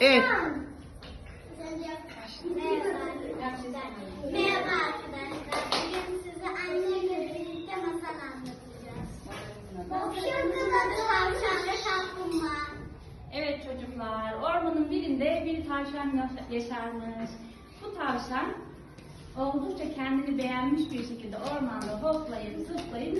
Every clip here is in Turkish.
Evet. Merhaba arkadaşlar. Bugün size annemle birlikte masal anlatacağız. Masalın adı tavşan ve kaplumbağa. Evet çocuklar, ormanın birinde bir tavşan yaş- yaşarmış. Bu tavşan oldukça kendini beğenmiş bir şekilde ormanda hoplayıp zıplayıp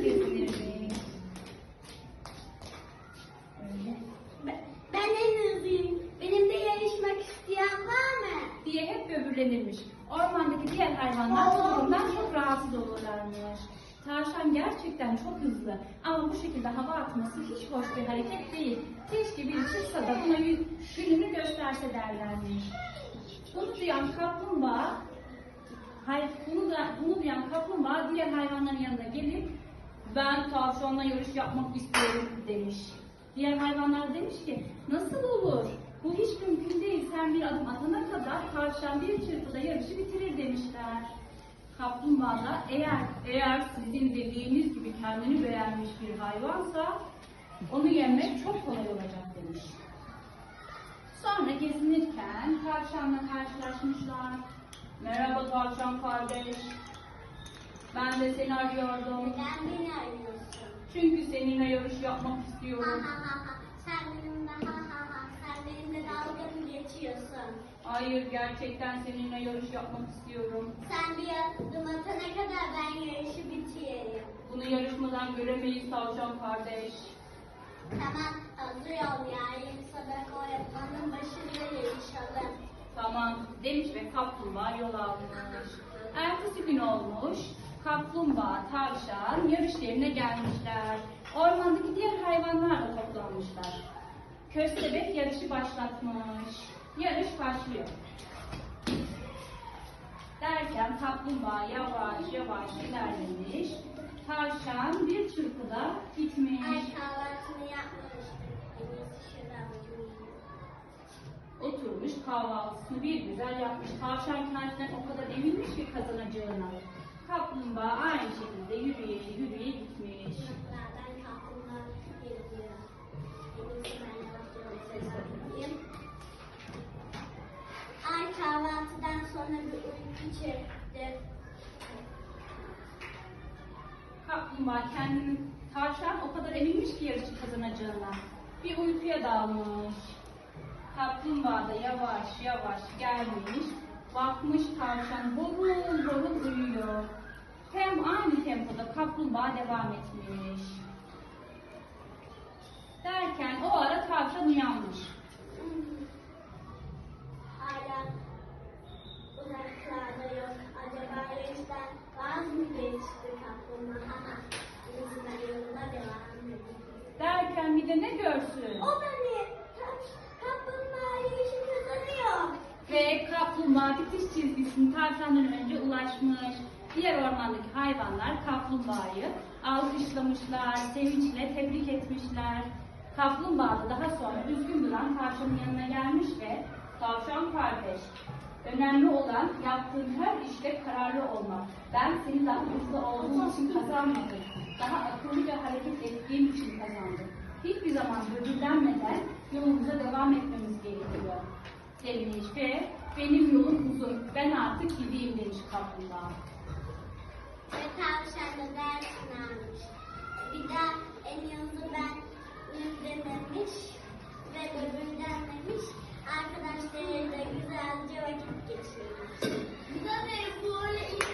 hep böbürlenirmiş. Ormandaki diğer hayvanlar bu durumdan çok rahatsız olurlarmış. Tavşan gerçekten çok hızlı ama bu şekilde hava atması hiç hoş bir hareket değil. Keşke biri çıksa da buna gününü gösterse derlermiş. Bunu duyan kaplumbağa, hay, bunu, da, bunu duyan kaplumbağa diğer hayvanların yanına gelip ben tavşanla yarış yapmak istiyorum demiş. Diğer hayvanlar demiş ki nasıl olur? Bu hiç mümkün değil. Sen bir adım kadar tavşan bir çırpıda yarışı bitirir demişler. Kaplumbağa da eğer eğer sizin dediğiniz gibi kendini beğenmiş bir hayvansa onu yenmek çok kolay olacak demiş. Sonra gezinirken tavşanla karşılaşmışlar. Merhaba tavşan kardeş. Ben de seni arıyordum. Neden beni arıyorsun? Çünkü seninle yarış yapmak istiyorum. geçiyorsun? Hayır gerçekten seninle yarış yapmak istiyorum. Sen bir adım atana kadar ben yarışı bitireyim. Bunu yarışmadan göremeyiz tavşan kardeş. Tamam hazır ol yarın sabah o yapmanın başında yarışalım. Tamam demiş ve kaplumbağa yol almış. Ertesi gün olmuş. Kaplumbağa, tavşan yarış yerine gelmişler. Ormandaki diğer hayvanlar da toplanmışlar. Köstebek yarışı başlatmış. Yarış başlıyor. Derken kaplumbağa yavaş yavaş ilerlemiş. Tavşan bir çırpıda gitmiş. Ay kahvaltını uyuyayım. Oturmuş kahvaltısını bir güzel yapmış. Tavşan kendinden o kadar eminmiş ki kazanacağına. Kaplumbağa aynı şekilde yürüye yürüye gitmiş. Çekti. Kaplumbağa kendini, tavşan o kadar eminmiş ki yarışı kazanacağına. Bir uykuya dalmış. Kaplumbağa da yavaş yavaş gelmiş. Bakmış tavşan horul horul uyuyor. Hem aynı tempoda kaplumbağa devam etmiş. Derken o ara tavşan uyanmış. Derken bir de ne görsün? O beni kaplumbağa yarışı kazanıyor. Ve kaplumbağa bitiş çizgisini tavşandan önce ulaşmış. Diğer ormandaki hayvanlar kaplumbağayı alkışlamışlar, sevinçle tebrik etmişler. Kaplumbağa da daha sonra üzgün duran tavşanın yanına gelmiş ve tavşan kardeş, önemli olan yaptığın her işte kararlı olmak. Ben senin daha hızlı olduğun için kazanmadım. Daha akıllıca hareket ettiğim için kazandım. Hiçbir zaman böbürlenmeden yolumuza devam etmemiz gerekiyor demiş ve benim yolum uzun. Ben artık gideyim demiş kaplumbağa. Ve tavşan da dersini almış. Bir daha en hızlı ben böbürlenmemiş.